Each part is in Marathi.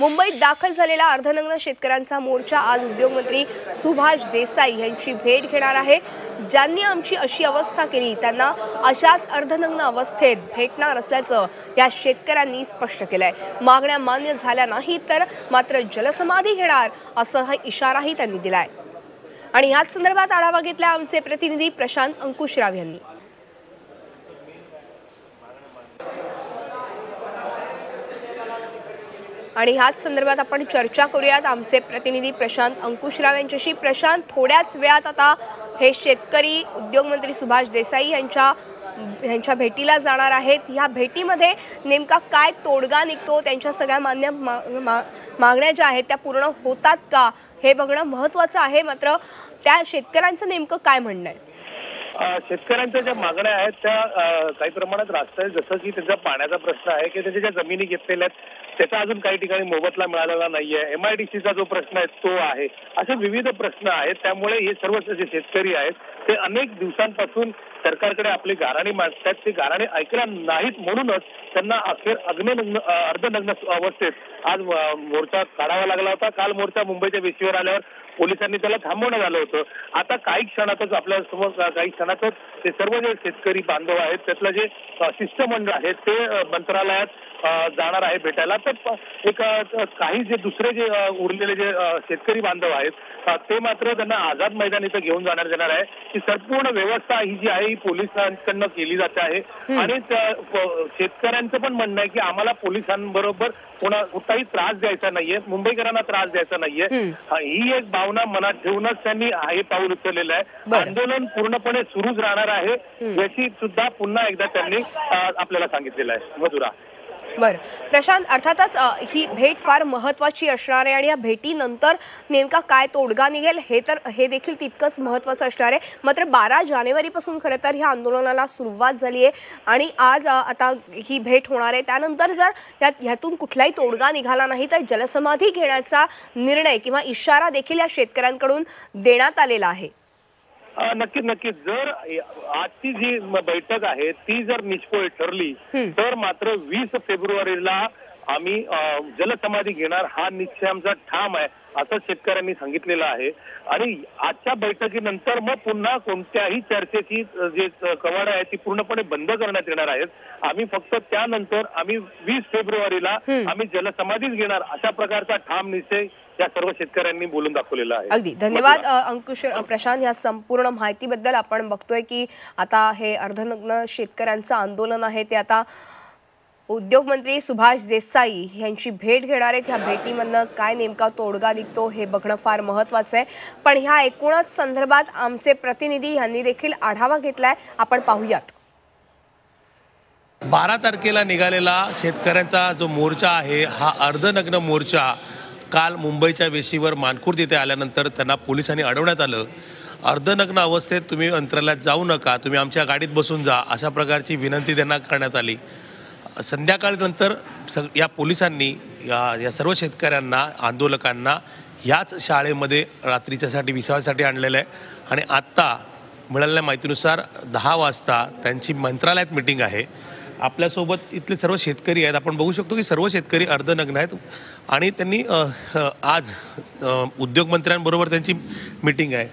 मुंबईत दाखल झालेला अर्धनग्न शेतकऱ्यांचा मोर्चा आज उद्योगमंत्री सुभाष देसाई यांची भेट घेणार आहे. ज्यांनी आमची अशी अवस्था केली त्यांना अशाच अर्धनग्न अवस्थेत भेटणार असल्याचं या शेतकऱ्यांनी स्पष्ट केलंय. मागण्या मान्य झाल्या नाही तर मात्र जलसमाधी घेणार असा हा इशाराही त्यांनी दिलाय. आणि याच संदर्भात आढावा घेतला आमचे प्रतिनिधी प्रशांत अंकुशराव यांनी. आणि ह्याच संदर्भात आपण चर्चा करूयात. आमचे प्रतिनिधी प्रशांत अंकुशराव यांच्याशी. प्रशांत थोड्याच वेळात आता हे शेतकरी उद्योगमंत्री सुभाष देसाई यांच्या यांच्या भेटीला जाणार आहेत. ह्या भेटीमध्ये नेमका काय तोडगा निघतो? त्यांच्या सगळ्या मान्य मा, मा, मागण्या ज्या आहेत त्या पूर्ण होतात का? हे बघणं महत्त्वाचं आहे. मात्र त्या शेतकऱ्यांचं नेमकं काय म्हणणं आहे? शेतकऱ्यांच्या ज्या मागण्या आहेत त्या काही प्रमाणात रास्त आहेत जसं की त्यांचा पाण्याचा प्रश्न आहे की त्यांच्या ज्या जमिनी घेतलेल्या आहेत त्याचा अजून काही ठिकाणी मोबदला मिळालेला नाहीये. एमआयडीसीचा जो प्रश्न आहे तो आहे. असे विविध प्रश्न आहेत त्यामुळे हे सर्व जे शेतकरी आहेत ते अनेक दिवसांपासून सरकारकडे आपली गाराणी मांडतात ती गाराणी ऐकल्या नाहीत म्हणूनच त्यांना अखेर अग्ननग्न अर्धनग्न अवस्थेत आज मोर्चा काढावा लागला होता. काल मोर्चा मुंबईच्या वेशीवर आल्यावर पोलिसांनी त्याला थांबवण्यात आलं होतं. आता काही क्षणातच आपल्यासमोर काही क्षणातच ते सर्व जे शेतकरी बांधव आहेत त्यातलं जे शिष्टमंडळ आहे ते मंत्रालयात जाणार आहे भेटायला. तर एक काही जे दुसरे जे उरलेले जे शेतकरी बांधव आहेत ते मात्र त्यांना आझाद मैदान इथं घेऊन जाणार जाणार आहे. की संपूर्ण व्यवस्था ही जी आहे ही पोलिसांकडनं केली जाते आहे. आणि शेतकऱ्यांचं पण म्हणणं आहे की आम्हाला पोलिसांबरोबर कोणा कुठलाही त्रास द्यायचा नाहीये. मुंबईकरांना त्रास द्यायचा नाहीये. हा, एक भावना मनात ठेवूनच त्यांनी हे पाऊल उचललेलं आहे. आंदोलन पूर्णपणे सुरूच राहणार आहे. याची सुद्धा पुन्हा एकदा त्यांनी आपल्याला सांगितलेलं आहे. मधुरा. बरं. प्रशांत अर्थातच ही भेट फार महत्त्वाची असणार आहे आणि या भेटीनंतर नेमका काय तोडगा निघेल हे तर हे देखील तितकंच महत्त्वाचं असणार आहे. मात्र बारा जानेवारीपासून खरं तर ह्या आंदोलनाला सुरुवात झाली आहे आणि आज आता ही भेट होणार आहे. त्यानंतर जर यात ह्यातून कुठलाही तोडगा निघाला नाही तर जलसमाधी घेण्याचा निर्णय किंवा इशारा देखील या शेतकऱ्यांकडून देण्यात आलेला आहे. नक्कीच नक्कीच जर आजची जी बैठक आहे ती जर निष्फळ ठरली. तर मात्र वीस फेब्रुवारीला आम्ही जलसमाधी घेणार हा निश्चय आमचा ठाम आहे असं शेतकऱ्यांनी सांगितलेलं आहे आणि आजच्या बैठकीनंतर मग पुन्हा कोणत्याही चर्चेची जे कवाडं आहे ती पूर्णपणे बंद करण्यात येणार आहेत आम्ही फक्त त्यानंतर आम्ही वीस फेब्रुवारीला. आम्ही जलसमाधीच घेणार अशा प्रकारचा ठाम निश्चय या सर्व शेतकऱ्यांनी बोलून दाखवलेला आहे. अगदी. धन्यवाद अंकुश प्रशांत. या संपूर्ण माहितीबद्दल आपण बघतोय की आता हे अर्धनग्न शेतकऱ्यांचं आंदोलन आहे. ते आता उद्योगमंत्री सुभाष देसाई यांची भेट घेणार आहेत. ह्या भेटीमधनं काय नेमका तोडगा निघतो हे बघणं फार महत्त्वाचं आहे. पण ह्या एकूणच संदर्भात आमचे प्रतिनिधी यांनी देखील आढावा घेतलाय. आपण पाहूयात. बारा तारखेला निघालेला शेतकऱ्यांचा जो मोर्चा आहे हा अर्धनग्न मोर्चा काल मुंबईच्या वेशीवर मानखुर्द तिथे आल्यानंतर त्यांना पोलिसांनी अडवण्यात आलं. अर्धनग्न अवस्थेत तुम्ही अंतरालयात जाऊ नका तुम्ही आमच्या गाडीत बसून जा अशा प्रकारची विनंती त्यांना करण्यात आली. संध्याकाळनंतर स या पोलिसांनी या या सर्व शेतकऱ्यांना आंदोलकांना ह्याच शाळेमध्ये रात्रीच्यासाठी विसाव्यासाठी आणलेलं आहे. आणि आत्ता मिळालेल्या माहितीनुसार दहा वाजता त्यांची मंत्रालयात मिटिंग आहे. आपल्यासोबत इथले सर्व शेतकरी आहेत. आपण बघू शकतो की सर्व शेतकरी अर्धनग्न आहेत आणि त्यांनी आज उद्योगमंत्र्यांबरोबर त्यांची मिटिंग आहे.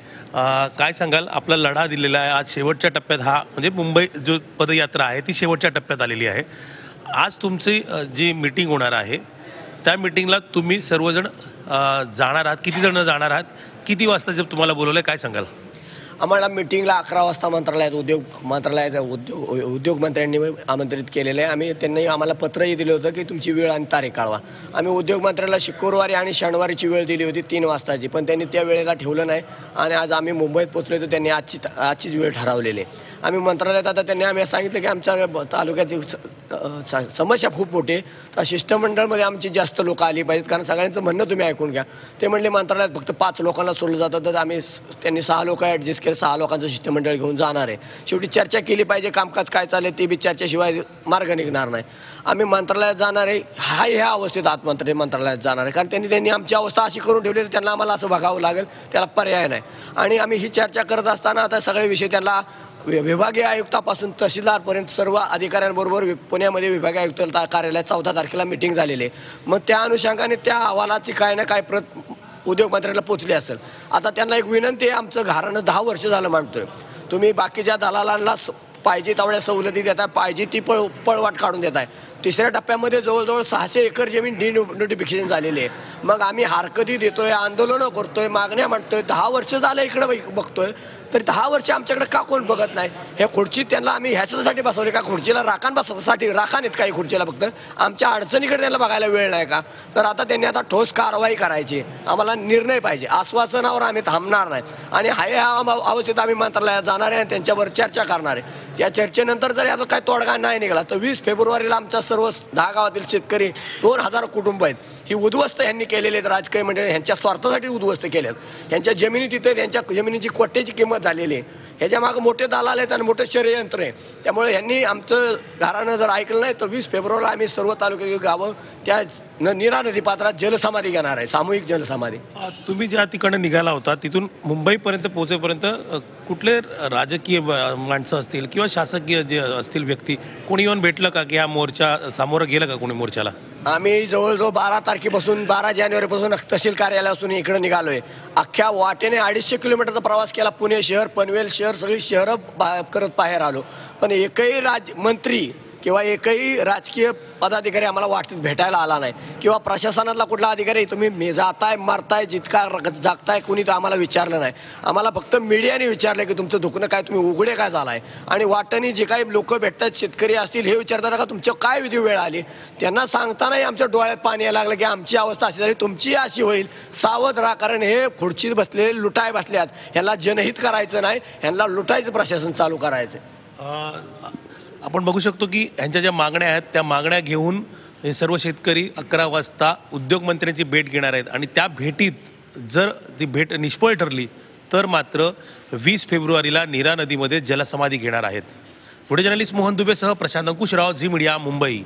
काय सांगाल? आपला लढा दिलेला आहे. आज शेवटच्या टप्प्यात हा म्हणजे मुंबई जो पदयात्रा आहे ती शेवटच्या टप्प्यात आलेली आहे. आज तुमची जी मिटिंग होणार आहे त्या मिटिंगला तुम्ही सर्वजण जाणार आहात? किती जण जाणार आहात? किती वाजता जर तुम्हाला बोलवलं आहे काय सांगाल? आम्हाला मिटिंगला अकरा वाजता मंत्रालयात उद्योग मंत्रालयाच्या उद्योग उद्योगमंत्र्यांनी आमंत्रित केलेलं आहे. आम्ही त्यांनी आम्हाला पत्रही दिलं होतं की तुमची वेळ आणि तारीख काढवा. आम्ही उद्योगमंत्र्याला शुक्रवारी आणि शनिवारीची वेळ दिली होती तीन वाजताची. पण त्यांनी त्या वेळेला ठेवलं नाही आणि आज आम्ही मुंबईत पोचलो तर त्यांनी आजची आजचीच वेळ ठरवलेली आहे. आम्ही मंत्रालयात आता त्यांनी आम्ही सांगितलं की आमच्या तालुक्याची स- समस्या खूप मोठी आहे. तर शिष्टमंडळमध्ये आमची जास्त लोक आली पाहिजेत कारण सगळ्यांचं म्हणणं तुम्ही ऐकून घ्या. ते म्हणले मंत्रालयात फक्त पाच लोकांना सोडलं जातं तर आम्ही त्यांनी सहा लोक ॲडजस्ट केले सहा लोकांचं शिष्टमंडळ घेऊन जाणार आहे. शेवटी चर्चा केली पाहिजे कामकाज काय चालले ते बी चर्चेशिवाय मार्ग निघणार नाही. आम्ही मंत्रालयात जाणार आहे हा ह्या अवस्थेत आत्मंत्री मंत्रालयात जाणार आहे. कारण त्यांनी त्यांनी आमची अवस्था अशी करून ठेवली तर त्यांना आम्हाला असं बघावं लागेल त्याला पर्याय नाही. आणि आम्ही ही चर्चा करत असताना आता सगळे विषय त्यांना वि- विभागीय आयुक्तापासून तहसीलदारपर्यंत सर्व अधिकाऱ्यांबरोबर वि- पुण्यामध्ये विभागीय आयुक्त कार्यालयात चौदा तारखेला मिटिंग झालेली आहे. मग त्या अनुषंगाने त्या अहवालाची काय ना काय प्रत उद्योगमंत्र्याला पोचली असेल. आता त्यांना एक विनंती आहे आमचं घरानं दहा वर्ष झालं मांडतोय. तुम्ही बाकीच्या दलालांना स- पाहिजे तेवढ्या सवलती देताय पाहिजे ती पळ पळवाट काढून देताय. तिसऱ्या टप्प्यामध्ये जवळजवळ सहाशे एकर जमीन डी नोटिफिकेशन झालेली आहे. मग आम्ही हरकती देतोय आंदोलनं करतोय मागण्या मांडतोय. दहा वर्ष झालं इकडे बघतोय. तर दहा वर्ष आमच्याकडे का कोण बघत नाही? हे खुर्ची त्यांना आम्ही ह्याच्यासाठी बसवले का? खुर्चीला राखान बसवण्यासाठी राखान आहेत काही खुर्चीला फक्त? आमच्या अडचणीकडे त्यांना बघायला वेळ नाही का? तर आता त्यांनी आता ठोस कारवाई करायची. आम्हाला निर्णय पाहिजे. आश्वासनावर आम्ही थांबणार नाही. आणि हाय अवस्थेत आम्ही मंत्रालयात जाणार आहे आणि त्यांच्यावर चर्चा करणार आहे. या चर्चेनंतर जरी आता काही तोडगा नाही निघाला तर वीस फेब्रुवारीला आमच्या सर्व दहा गावातील शेतकरी दोन हजार कुटुंब आहेत. ही उद्ध्वस्त यांनी केलेले आहेत राजकीय मंडळी ह्यांच्या स्वार्थासाठी उद्ध्वस्त केले आहेत ह्यांच्या जमिनी तिथे त्यांच्या जमिनीची कोट्याची किंमत झालेली आहे. ह्याच्या मागं मोठे दलाल आहेत आणि मोठे षडयंत्र आहे. त्यामुळे ह्यांनी आमचं घरानं जर ऐकलं नाही तर वीस फेब्रुवारीला आम्ही सर्व तालुक्यातील गावं त्या न निरा नदी पात्रात जलसमाधी घेणार आहे सामूहिक जलसमाधी. तुम्ही ज्या तिकडनं निघाला होता तिथून मुंबईपर्यंत पोहोचेपर्यंत कुठले राजकीय माणसं असतील किंवा शासकीय जे असतील व्यक्ती कोणी येऊन भेटलं का की हा मोर्चा सामोरं गेलं का कोणी मोर्चाला? आम्ही जवळजवळ बारा तारखेपासून बारा जानेवारीपासून तहसील कार्यालयापासून इकडे निघालोय. अख्ख्या वाटेने अडीचशे किलोमीटरचा प्रवास केला पुणे शहर पनवेल शहर सगळी शहरं बा- करत बाहेर आलो. पण एकही राज मंत्री किंवा एकही राजकीय पदाधिकारी आम्हाला वाटेत भेटायला आला नाही. किंवा प्रशासनातला कुठला अधिकारी तुम्ही मे- जाताय मारताय जितका जागताय कुणी तर आम्हाला विचारलं नाही. आम्हाला फक्त मीडियाने विचारलं की तुमचं दुखणं काय तुम्ही उघडे काय झालाय? आणि वाटणी जे काही लोक भेटतात शेतकरी असतील हे विचारताना का तुमच्या काय विधी वेळ आली? त्यांना सांगतानाही आमच्या डोळ्यात पाणी यायला लागलं की आमची अवस्था अशी झाली तुमची अशी होईल. सावध राहा कारण हे खुर्चीत बसलेले लुटाय बसल्यात. ह्याला जनहित करायचं नाही ह्यांना लुटायचं प्रशासन चालू करायचं आपण बघू शकतो की ह्यांच्या ज्या मागण्या आहेत त्या मागण्या घेऊन हे सर्व शेतकरी अकरा वाजता उद्योगमंत्र्यांची भेट घेणार आहेत. आणि त्या भेटीत जर ती भेट निष्फळ ठरली तर मात्र वीस फेब्रुवारीला नीरा नदीमध्ये जलसमाधी घेणार आहेत. पुढे जर्नलिस्ट मोहन दुबेसह प्रशांत अंकुशराव झी मीडिया मुंबई.